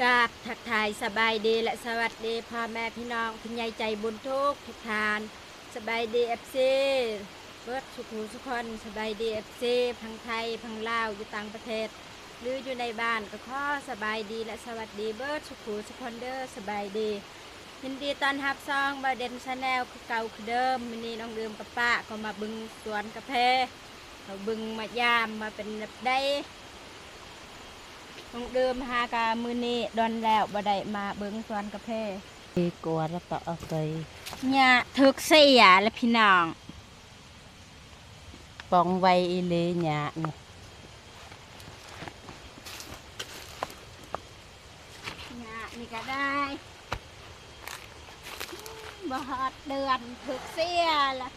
กราบทักทายสบายดีและสวัสดีพ่อแม่พี่น้องคุณยายใจบุญทุกทุกทาน สบายดีเอฟซีเบิร์ดสุขุสุคนสบายดีเอฟซีพังไทยพังลาวอยู่ต่างประเทศ หรืออยู่ในบ้านก็ขอสบายดีและสวัสดีเบิร์ดสุขุสุคนเด้อสบายดียินดีตอนรับซองบาเดนชาแนลคือเก่าคือเดิมมินีน้องเดิมกับป้าก็มาบึงสวนกาแฟมาบึงมายามมาเป็นแบบได้ น้องเดิมหากามือนี้ดอนแล้วบ่ได้มาเบิ้งสวนกาแฟดีกว่าแล้วก็เอาไปเนี่ยถึกเสียและพี่น้องปองไว้อีเลหยาเนี่ยเนี่ยนี่ก็ได้บ่ฮอดเดือนถึกเสียละ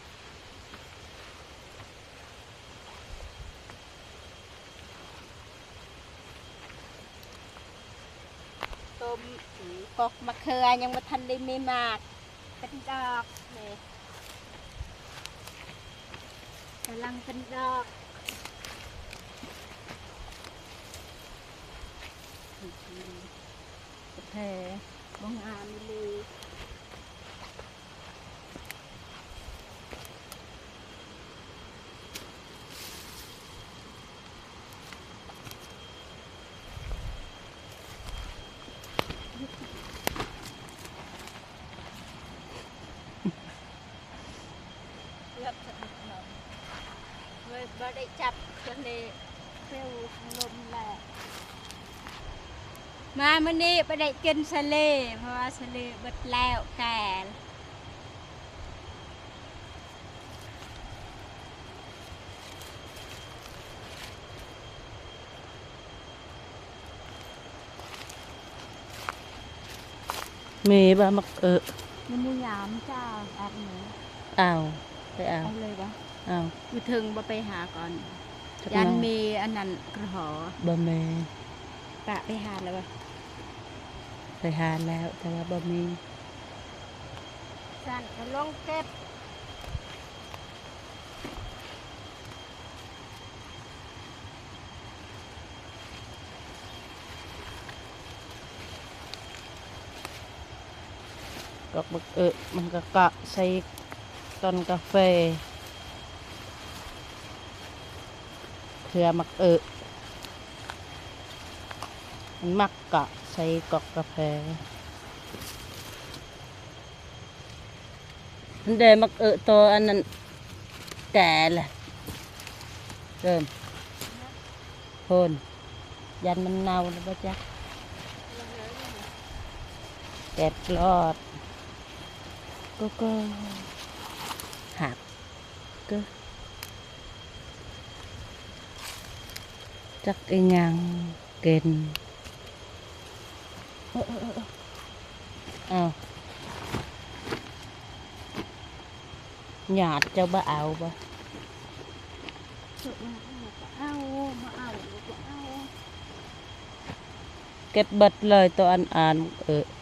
ต้มกอกมะเขือยังมาทันได้ไม่มากเป็นดอกนี่กำลังเป็นดอกแผลบงอามเลย เลือกสักนิดหน่อยเว้ยบ่ได้จับจนเลยเฟลของลมแหละ มามื่อนี้ไปได้กินสะเลเพราะว่าสะเลเบิดแล้วแก่มีบะมักเออมันนี่ยามเจ้าอันนี้เอาไปเอาเอาเลยปะเอาอยู่ถึงบ่ไปหาก่อนจักยันหอมีอันนั้นกระหอบะเมปะไปหาแล้วปะ ไปหาแล้ว แต่ว่าบะมีสั่นก็ลงเก็บกอกบักเออมันก็เกาะใส่ต้นกาแฟเครือมักเออมันมักเกาะ ใส่กอกกาแฟมันเดมักเออตัวอันนั้นแก่แหละเริ่มโคนยันมันเน่าแล้วปะจ๊ะ แกดรอด ก็ก็หักก็จักไ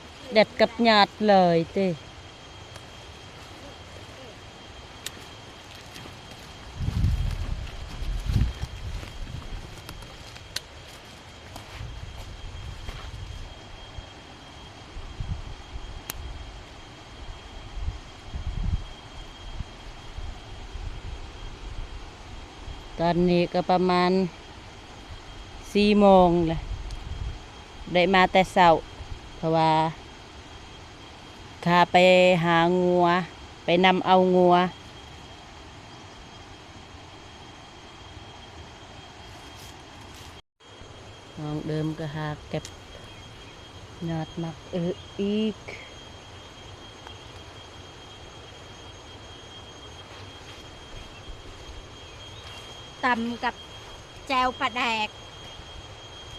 อ้ยัง เด็ดกับหยาดเลยติตอนนี้ก็ประมาณสี่โมงเลยได้มาแต่เสาเพราะว่า ข้าไปหางัว ไปนำเอางัว น้องเดิมก็หาเก็บยอดมักเอออีกตำกับแจวปลาแดก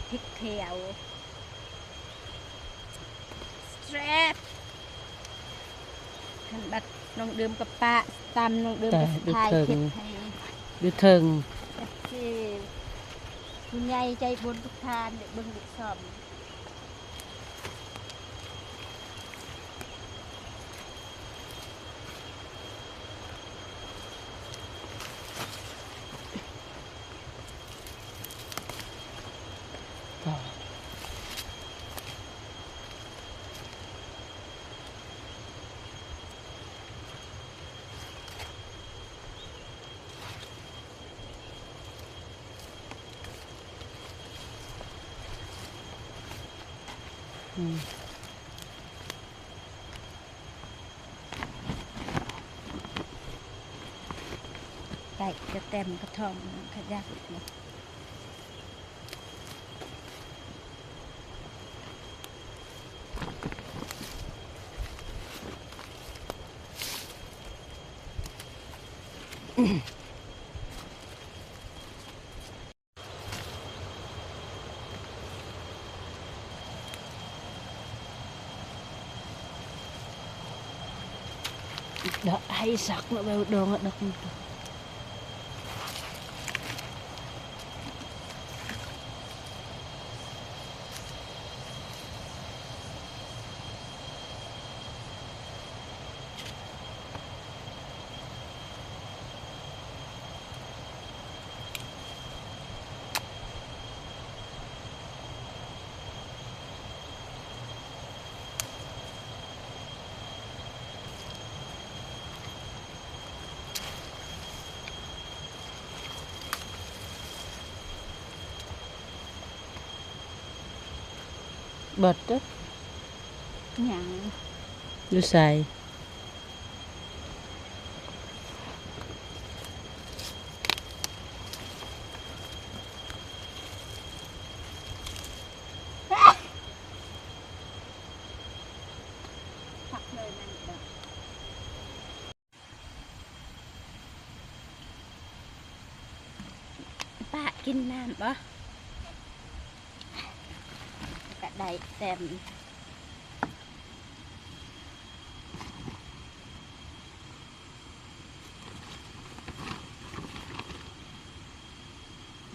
พริกเขียวส ខ្ញុំដាត់ក្នុងដើមកប៉ាតាមក្នុងដើមកស្ថាយចិត្តហើយយឺធឹងគេញ៉ៃចៃបុនទុកឋានបឹងវិសំ ไก่จะเต็มกระท่อมขยักเลย Da, ay, sakto ba yung dongat na kuto. Bật đó หยังดูใส่พักเลยนั่นเด้อป้ากินน้ำปะกระ ไดเต็ม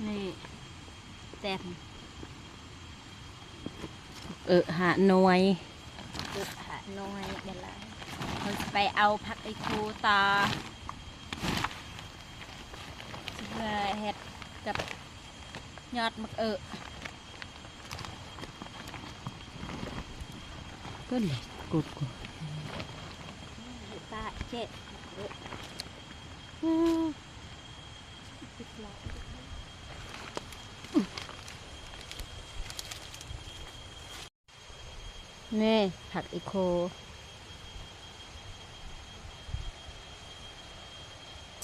นี่เต็มเออหาหน่วยตุกหาหน้อยเดี๋ยวเขาจะไปเอาผักไอคูต่อเพื่อเห็ดกับยอดมะเออ ก็เลยกดกดป้าเจ็ดเอออืมสิบล้อนี่ผักไอโค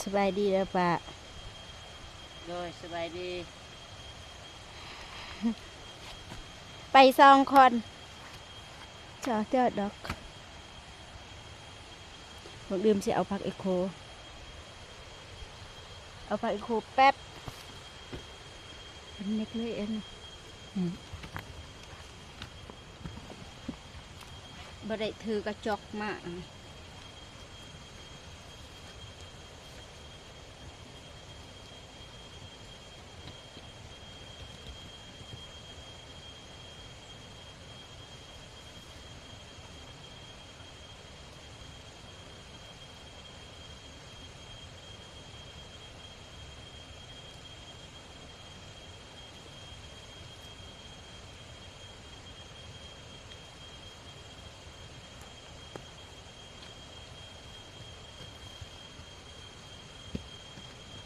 สบายดีแล้วป้าโดยสบายดี ไปซองคน จอเจอดอกบอกลืมสิเอาผักไอโค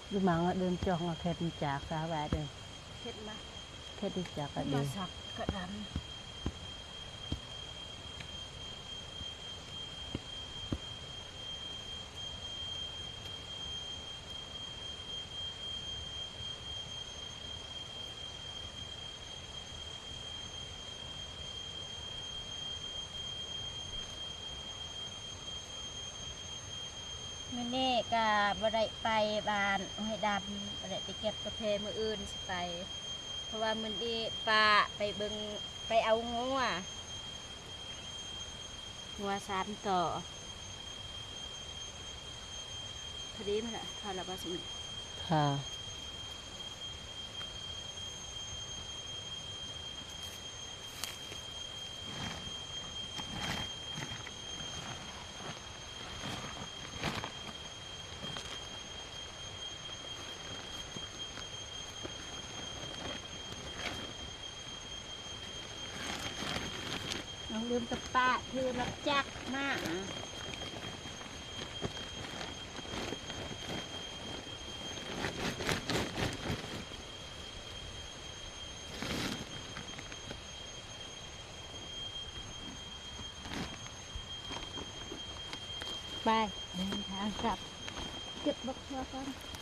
เอาผักไอโคแป๊บเป็นเล็กเลยเอ็นอืมบ่ได้ถือกระจกมากดูมังอะเดินจองอะแค่ดิจากสาบายเดิน เฮ็ดมา แค่ดิจากอะ มา เดิน สักกระดัน มื่อนี้ก็บ่ได้ไปบ้านห้วยดำบ่ได้ไปเก็บกาแฟมื้ออื่นสิไป เพราะว่ามื้อนี้ป้าไปเบิ่งไปเอางัวงัวสามต่อพอดีมั้ยล่ะทอดแล้วบ่สิค่ะ มกับป้าคือรับจักมากไปเดินทางกลับเก็บบักเชือก่อน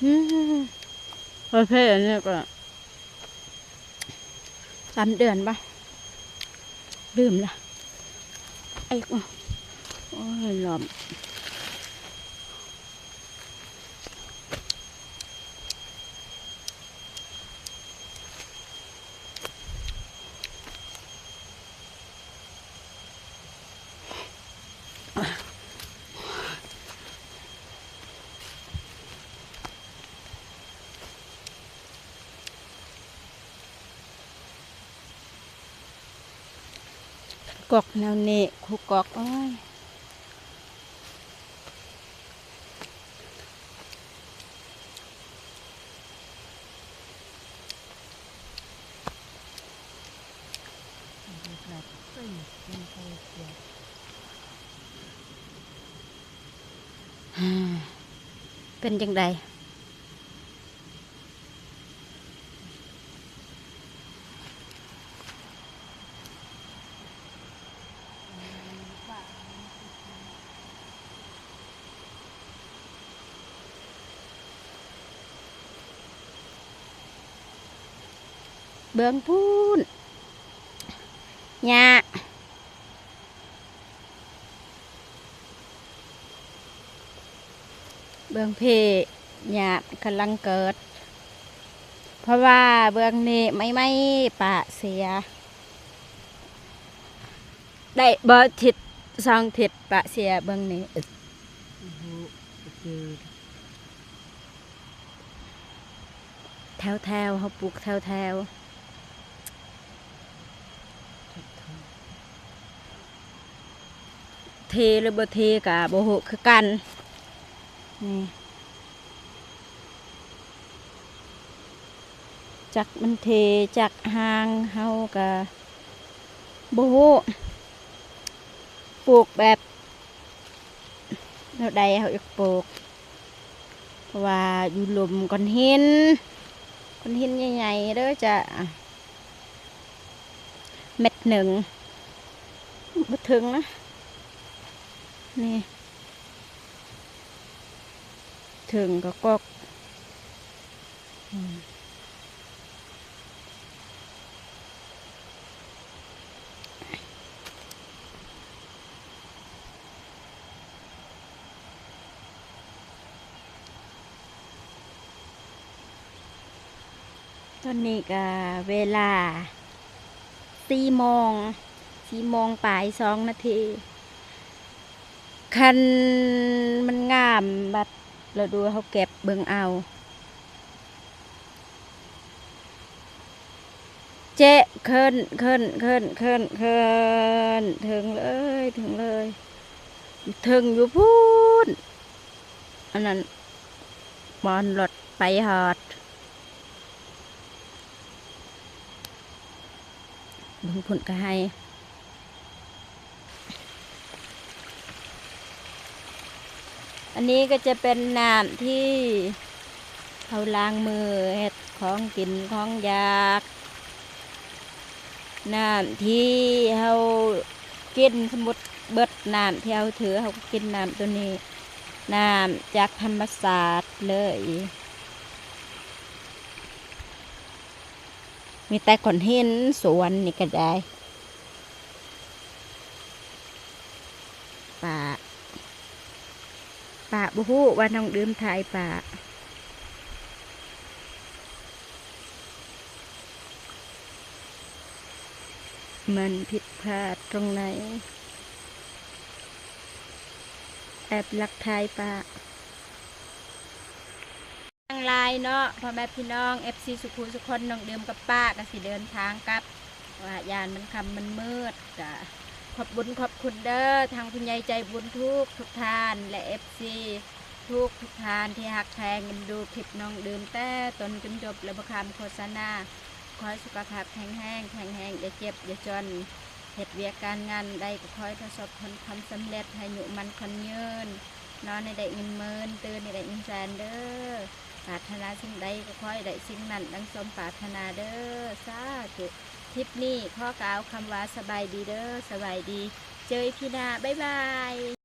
ประเภทอันนี้ก็สามเดือนปะดื่มละไอ้โอ้ยหลอม กอกแนวเนี้คูกอกอ้อยเป็นจังได บื้องพูนหญ้าเบื้องเพหญ้ากำลังเกิด เพราะว่าเบื้องนี้ไม่ไม่ปะเสีย ได้เบ่ทิศสองทิศปะเสียเบื้องนี้แถวแถวๆเขาปลูกแถวแถว เทหรือบ่เทกะบ่ฮู้คือกันนี่จักมันเทจักหางเฮากะบ่ฮู้ปลูกแบบแนวใดเขาอยากปลูกเพราะว่าอยู่หลุมก้อนหินคนหินใหญ่ๆเด้อจะเม็ดหนึ่งบ่ถึงนะ นี่ ถึงก็กอกตอนนี้ก็เวลาสี่โมงสี่โมงปลายสองนาที คันมันงามบัดเราดูเขาเก็บเบิ่งเอา เจ๊ขึ้นขึ้นขึ้นขึ้นขึ้นถึงเลยถึงเลย ถึงอยู่พูนอันนั้นบอลรถไปหอดเบึงผลก็ให้ อันนี้ก็จะเป็นน้ำที่เขาล้างมือเฮ็ดของกินของอยากน้ำที่เขากินสมมติเบิดน้ำที่เขาถือเขาก็กินน้ำตัวนี้น้ำจากธรรมศาสตร์เลย มีแต่ก้อนหินสวนนี่ก็ได้ป่า ป่าบุหูว่าน้องดื่มทายป่ามันผิดพลาดตรงไหน แอบลักทายป่าทางไลน์เนาะพ่อแม่พี่น้อง FC สุขุสุคนน้องเดิมกับป้าก็สิเดินทางกลับว่ายานมันคำมันมืดกะ อบบุญขอบคุณเด้อทางคุณยายใจบุญทุกทุกทานและเอฟซีทุกทุกทานที่หักแพงกันดูคลิปน้องดื่มแต่ตนจนจบและประคำโฆษณาขอให้สุขภาพแข็งแรงแข็งแรงอย่าเจ็บอย่าจนเหตุเวียการงานใดก็ขอให้ประสบผลความสำเร็จให้หนุมันคนยืนนอนในได้เงินหมื่นตื่นในได้เงินแสนเด้อปรารถนาสิ่งใดก็ขอให้ได้สิ่งนั้นดังสมปรารถนาเด้อสาธุ ทริปนี้ข้อกล่าวคำว่าสบายดีเด้อสบายดี เจอพี่นาบ๊ายบาย